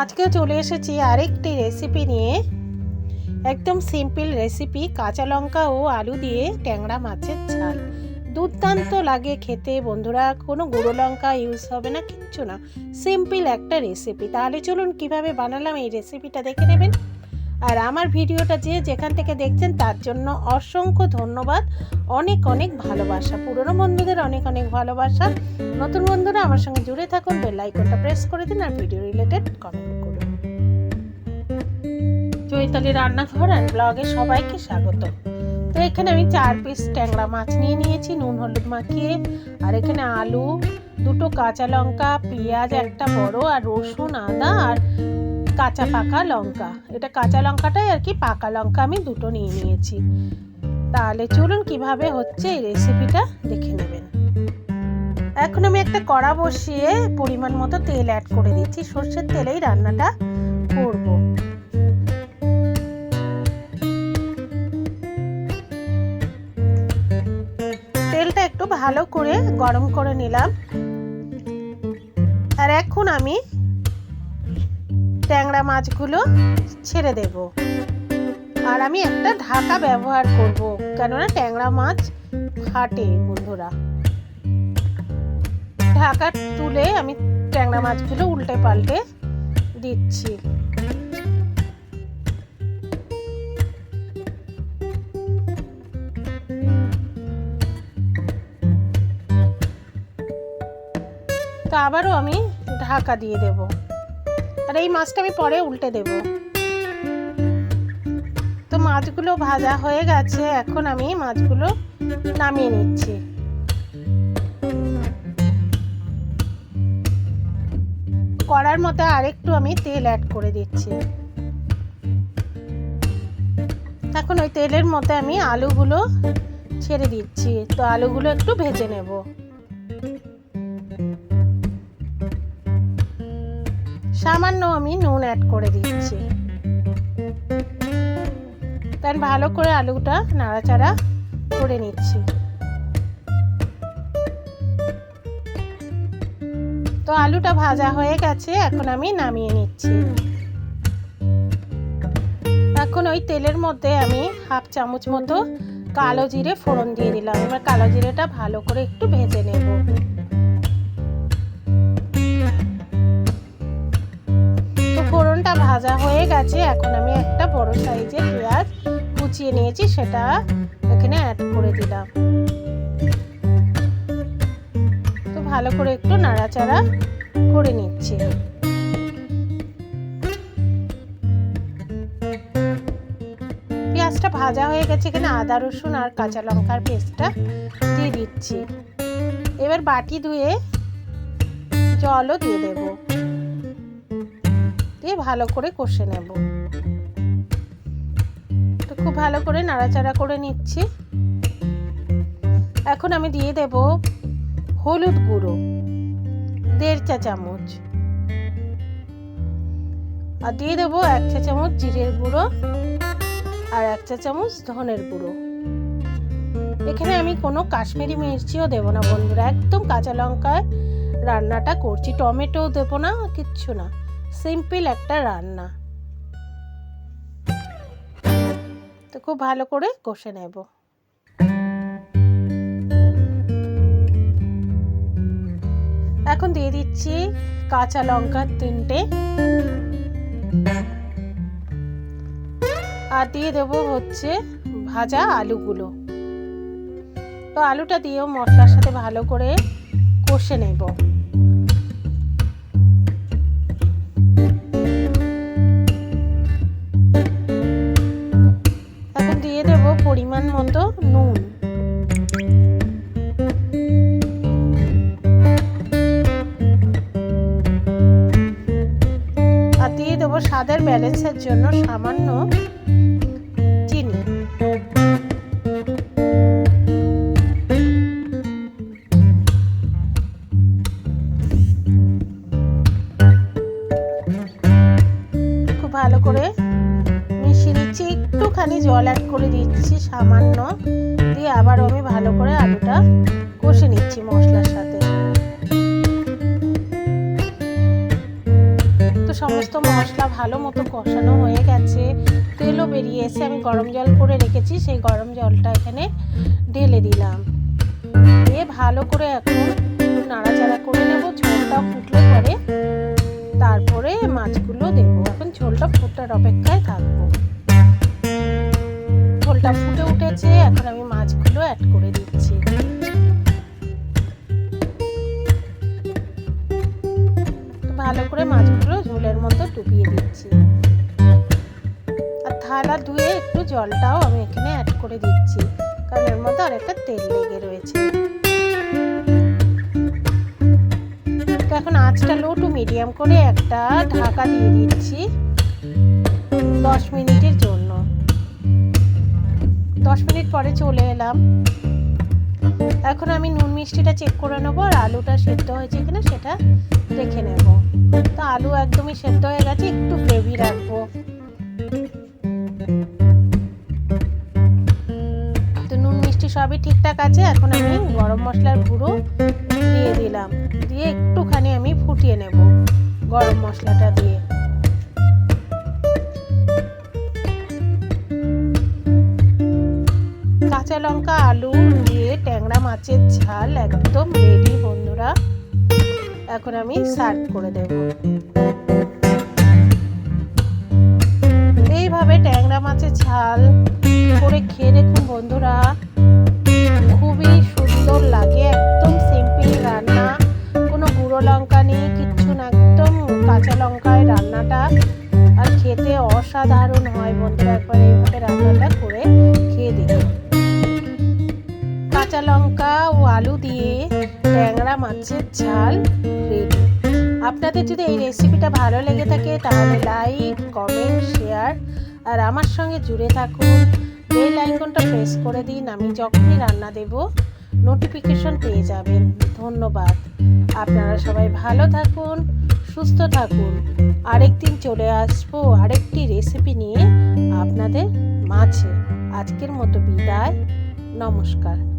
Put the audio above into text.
আজকেও চলে এসেছি আরেকটি রেসিপি নিয়ে। একদম সিম্পল রেসিপি কাঁচা লঙ্কা ও আলু দিয়ে ট্যাংরা মাছের ঝাল। দুর্দান্ত লাগে খেতে বন্ধুরা, কোনো গুঁড়ো লঙ্কা ইউজ হবে না, কিচ্ছু না। সিম্পল একটা রেসিপি তাহলে চলুন কীভাবে বানালাম এই রেসিপিটা দেখে নেবেন। আর আমার ভিডিওটা যে যেখান থেকে দেখছেন, তার জন্য অসংখ্য ধন্যবাদ। অনেক অনেক ভালোবাসা। পুরনো বন্ধুদের অনেক অনেক ভালোবাসা। নতুন বন্ধুরা আমার সঙ্গে জুড়ে থাকুন বেল আইকনটা প্রেস করে দিন আর ভিডিও রিলেটেড কমেন্ট করুন। চৈতালি রান্নাঘর আর ব্লগে সবাইকে স্বাগত। তো এখানে আমি চার পিস ট্যাংরা মাছ নিয়ে নিয়েছি, নুন, হলুদ মাখিয়ে। আর এখানে আলু, দুটো কাঁচা লঙ্কা, পেঁয়াজ, একটা বড়, আর রসুন, আদা, আর কাঁচা পাকা লঙ্কা। এটা কাঁচা লঙ্কাটাই আর কি পাকা লঙ্কা আমি দুটো নিয়ে নিয়েছি। তাহলে চলুন কীভাবে হচ্ছে এই রেসিপিটা দেখে নেবেন। এখন আমি একটা কড়া বসিয়ে পরিমাণ মতো তেল অ্যাড করে দিচ্ছি। সর্ষের তেলেই রান্নাটা করব। তেলটা একটু ভালো করে গরম করে নিলাম। আর এখন আমি ট্যাংরা মাছগুলো ছেড়ে দেব। আর আমি একটা ঢাকা ব্যবহার করব, কেননা ট্যাংরা মাছ ফাটে বন্ধুরা। ঢাকা তুলে আমি ট্যাংরা মাছগুলো উল্টে পাল্টে দিচ্ছি। তো আবারও আমি ঢাকা দিয়ে দেব। আর এই মাছটা আমি পরে উল্টে দেব। তো মাছগুলো ভাজা হয়ে গেছে, এখন আমি মাছগুলো নামিয়ে নিচ্ছি। কড়ার মধ্যে আরেকটু আমি তেল অ্যাড করে দিচ্ছি। এখন ওই তেলের মধ্যে আমি আলুগুলো ছেড়ে দিচ্ছি, তো আলুগুলো একটু ভেজে নেব। সামান্য আমি নুন অ্যাড করে দিচ্ছি। তাই ভালো করে আলুটা নাড়াচাড়া করে নিচ্ছি। তো আলুটা ভাজা হয়ে গেছে, এখন আমি নামিয়ে নিচ্ছি। এখন ওই তেলের মধ্যে আমি হাফ চামচ মতো কালো জিরে ফোড়ন দিয়ে দিলাম। এবার কালো জিরেটা ভালো করে একটু ভেজে নেব। ফোড়নটা ভাজা হয়ে গেছে। এখন আমি একটা বড় সাইজের পেঁয়াজ কুচিয়ে নিয়েছি, সেটা এখানে অ্যাড করে দিলাম। তো ভালো করে একটু নাড়াচাড়া করে নিচ্ছি। পেঁয়াজটা ভাজা হয়ে গেছে, এখানে আদা, রসুন আর কাঁচা লঙ্কার পেস্টটা দিয়ে দিচ্ছি। এবার বাটি ধুয়ে জলও দিয়ে দেব। দিয়ে ভালো করে কষে নেব। তো খুব ভালো করে নাড়াচাড়া করে নিচ্ছি। এখন আমি দিয়ে দেব হলুদ গুঁড়ো, দেড় চা চামচ। আর দিয়ে দেবো এক চা চামচ জিরের গুঁড়ো আর এক চা চামচ ধনের গুঁড়ো। এখানে আমি কোনো কাশ্মীরি মির্চিও দেবো না বন্ধুরা, একদম কাঁচা লঙ্কায় রান্নাটা করছি টমেটো দেবো না, কিচ্ছু না। সিম্পল একটা রান্না। তো খুব ভালো করে কষে নেব। এখন দিয়ে দিচ্ছি কাঁচা লঙ্কা তিনটে। আর দিয়ে দেবো হচ্ছে ভাজা আলুগুলো। তো আলুটা দিয়েও মশলার সাথে ভালো করে কষে নেব। স্বাদের ব্যালেন্সের জন্য সামান্য চিনি। খুব ভালো করে মিশিয়ে নিচ্ছি। একটুখানি জল অ্যাড করে দিচ্ছি, সামান্য। দিয়ে আবারও আমি ভালো করে আলুটা কষে নিচ্ছি মশলার সাথে। সমস্ত মশলা ভালো মতো কষানো হয়ে গেছে। তেলও বেরিয়ে এসে আমি গরম জল করে রেখেছি, সেই গরম জলটা এখানে ঢেলে দিলাম। দিয়ে ভালো করে এখন নাড়াচাড়া করে নেব, ঝোলটা ফুটলে পরে তারপরে মাছগুলো দেবো। এখন ঝোলটা ফুটার অপেক্ষায় থাকব। ঝোলটা ফুটে উঠেছে, এখন আমি মাছগুলো অ্যাড করে দিচ্ছি। আর ধুয়ে একটু জলটাও আমি এখানে অ্যাড করে দিচ্ছি। কারণ এর মধ্যে অনেকটা তেল লেগে রয়েছে। এখন আঁচটা লো টু মিডিয়াম করে একটা ঢাকা দিয়ে দিচ্ছি দশ মিনিটের জন্য। দশ মিনিট পরে চলে এলাম। এখন আমি নুন মিষ্টিটা চেক করে নেব আর আলুটা সেদ্ধ হয়েছে কিনা সেটা দেখে নেব। তো আলু একদমই সেদ্ধ হয়ে গেছে, একটু গ্রেভি রাখব। সবই ঠিকঠাক আছে। এখন আমি গরম মশলার গুঁড়ো দিয়ে দিলাম। দিয়ে একটুখানি আমি ফুটিয়ে নেব গরম মশলাটা দিয়ে। কাঁচা লঙ্কা, আলু, দিয়ে ট্যাংরা মাছের ঝাল একদম রেডি বন্ধুরা। এখন আমি সার্ভ করে দেব। এইভাবে ট্যাংরা মাছের ঝাল করে খেয়ে দেখুন বন্ধুরা। অসাধারণ হয় বন্ধুরা। একবার এইভাবে রান্নাটা করে খেয়ে দেখুন কাঁচা লঙ্কা ও আলু দিয়ে ট্যাংরা মাছের ঝাল রেডি আপনাদের যদি এই রেসিপিটা ভালো লেগে থাকে, তাহলে লাইক কমেন্ট শেয়ার আর আমার সঙ্গে জুড়ে থাকুন। বেল আইকনটা প্রেস করে দিন, আমি যখনই রান্না দেব নোটিফিকেশন পেয়ে যাবেন। ধন্যবাদ। আপনারা সবাই ভালো থাকুন, সুস্থ থাকুন। আরেকদিন চলে আসব আরেকটি রেসিপি নিয়ে আপনাদের মাঝে। আজকের মতো বিদায়। নমস্কার।